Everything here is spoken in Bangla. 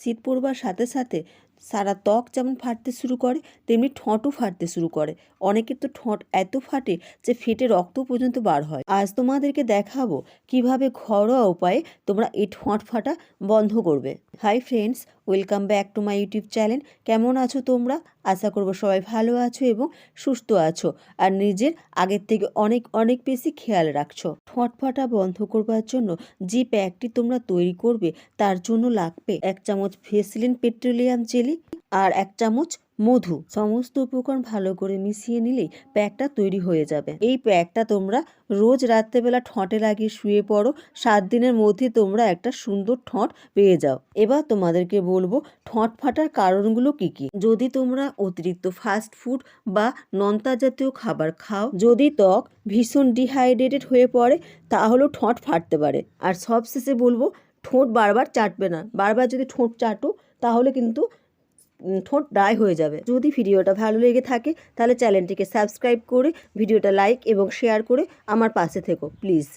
শীত পড়বার সাথে সাথে সারা ত্বক যেমন ফাটতে শুরু করে, তেমনি ঠোঁটও ফাটতে শুরু করে। অনেকের তো ঠোঁট এত ফাটে যে ফেটে রক্ত পর্যন্ত বার হয়। আজ তোমাদেরকে দেখাবো কীভাবে ঘরোয়া উপায়ে তোমরা এই ঠোঁট ফাটা বন্ধ করবে। Hi friends welcome back to my YouTube channel কেমন আছো তোমরা? আশা করব সবাই ভালো আছো এবং সুস্থ আছো। আর নিজের আগের থেকে অনেক অনেক বেশি খেয়াল রাখছো। ঠোঁট ফাটা বন্ধ করবার জন্য যে প্যাকটি তোমরা তৈরি করবে, তার জন্য লাগবে এক চামচ ভেসলিন পেট্রোলিয়াম জেলি আর এক চামচ মধু। সমস্ত উপকরণ ভালো করে মিশিয়ে নিলেই প্যাকটা তৈরি হয়ে যাবে। এই প্যাকটা তোমরা রোজ রাত্রেবেলা ঠোঁটে লাগিয়ে শুয়ে পড়ো। সাত দিনের মধ্যে তোমরা একটা সুন্দর ঠোঁট পেয়ে যাও। এবার তোমাদেরকে বলব ঠোঁট ফাটার কারণগুলো কি কি? যদি তোমরা অতিরিক্ত ফাস্ট ফুড বা নন্তা জাতীয় খাবার খাও, যদি ত্বক ভীষণ ডিহাইড্রেটেড হয়ে পড়ে, তাহলেও ঠোঁট ফাটতে পারে। আর সবশেষে বলব ঠোঁট বারবার চাটবে না। বারবার যদি ঠোঁট চাটো, তাহলে কিন্তু ঠোঁট ড্রাই হয়ে যাবে। যদি ভিডিওটা ভালো লেগে থাকে, তাহলে চ্যানেলটিকে সাবস্ক্রাইব করে, ভিডিওটা লাইক এবং শেয়ার করে আমার পাশে থেকো প্লিজ